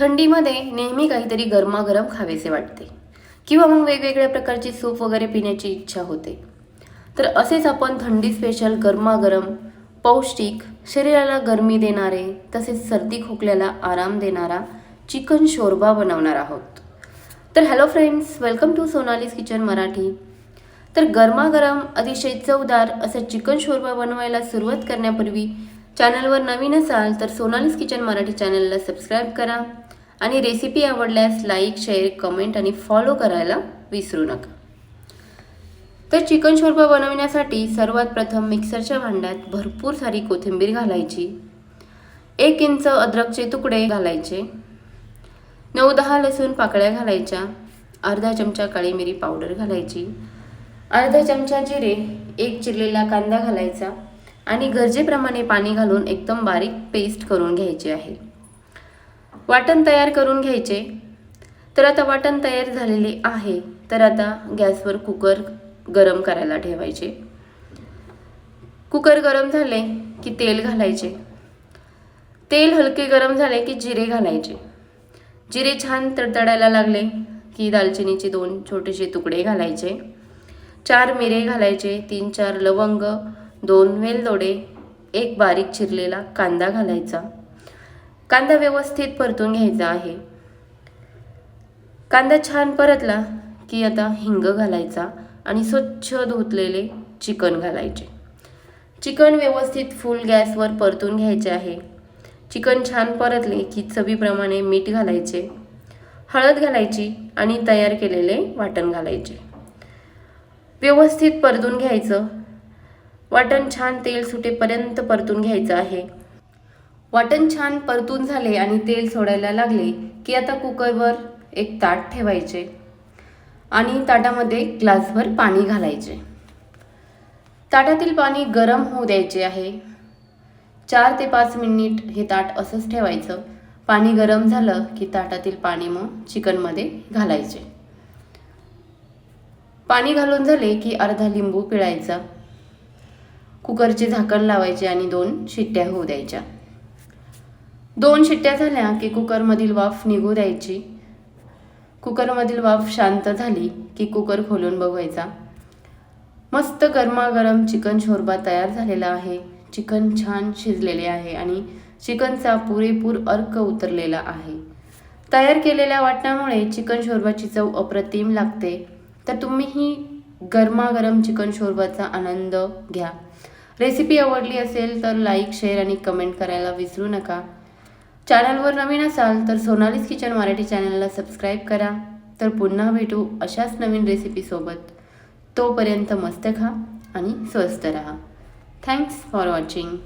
थंडीमध्ये नेहमी काहीतरी गरमागरम खावेसे वाटते. किंवा मग वेगवेगळ्या प्रकारची सूप वगैरे पिण्याची इच्छा होते. तर असेच आपण थंडी स्पेशल गरमागरम पौष्टिक शरीराला गरमी देणारे तसेच सर्दी खोकल्याला आराम देणारा चिकन शोरबा बनवणार आहोत. तर hello friends welcome to Sonali's kitchen Marathi. तर गरमागरम अतिशय चवदार असं चिकन शोरबा बनवायला सुरुवात करण्यापूर्वी चॅनलवर नवीन असाल तर सोनालीस किचन मराठी चॅनलला सबस्क्राईब करा. आणि रेसिपी आवडल्यास लाईक शेअर कमेंट आणि फॉलो करायला विसरू नका. तर चिकन शोरबा बनवण्यासाठी सर्वात प्रथम मिक्सरच्या भांड्यात भरपूर सारी कोथिंबीर घालायची. एक इंच अद्रकचे तुकडे घालायचे. नऊ दहा लसूण पाकळ्या घालायच्या. अर्धा चमचा काळी मिरी पावडर घालायची. अर्धा चमचा जिरे एक चिरलेला कांदा घालायचा आणि गरजेप्रमाणे पाणी घालून एकदम बारीक पेस्ट करून घ्यायची आहे. वाटण तयार करून घ्यायचे. तर आता वाटण तयार झालेले आहे. तर आता गॅसवर कुकर गरम करायला ठेवायचे. कुकर गरम झाले की तेल घालायचे. तेल हलके गरम झाले की जिरे घालायचे. जिरे छान तडतडायला लागले की दालचिनीचे दोन छोटेसे तुकडे घालायचे. चार मिरे घालायचे तीन चार लवंग दोन वेलदोडे एक बारीक चिरलेला कांदा घालायचा. कांदा व्यवस्थित परतून घ्यायचा आहे. कांदा छान परतला की आता हिंग घालायचा आणि स्वच्छ धुतलेले चिकन घालायचे. चिकन व्यवस्थित फुल गॅसवर परतून घ्यायचे आहे. चिकन छान परतले की चवीप्रमाणे मीठ घालायचे हळद घालायची आणि तयार केलेले वाटण घालायचे. व्यवस्थित परतून घ्यायचं. वाटण छान तेल सुटेपर्यंत परतून घ्यायचं आहे. वाटण छान परतून झाले आणि तेल सोडायला लागले की आता कुकरवर एक ताट ठेवायचे आणि ताटामध्ये ग्लासभर पाणी घालायचे. ताटातील पाणी गरम होऊ द्यायचे आहे. चार ते पाच मिनिट हे ताट असंच ठेवायचं. पाणी गरम झालं की ताटातील पाणी मग चिकनमध्ये घालायचे. पाणी घालून झाले की अर्धा लिंबू पिळायचा. कुकरचे झाकण लावायचे आणि दोन शिट्ट्या होऊ द्यायच्या. दोन शिट्ट्या झाल्या की कुकरमधील वाफ निघू द्यायची. कुकरमधील वाफ शांत झाली की कुकर खोलून बघायचा मस्त गरमागरम चिकन शोरबा तयार झालेला आहे. चिकन छान शिजलेले आहे आणि चिकनचा पुरेपूर अर्क उतरलेला आहे. तयार केलेल्या वाटणामुळे चिकन शोरबाची चव अप्रतिम लागते. तर तुम्हीही गरमागरम चिकन शोरबाचा आनंद घ्या. रेसिपी आवडली असेल तर लाईक शेअर आणि कमेंट करायला विसरू नका. चॅनलवर नवीन असाल तर सोनालीस किचन मराठी चॅनलला सबस्क्राईब करा. तर पुन्हा भेटू अशाच नवीन रेसिपीसोबत तोपर्यंत मस्त खा आणि स्वस्त रहा. Thanks for watching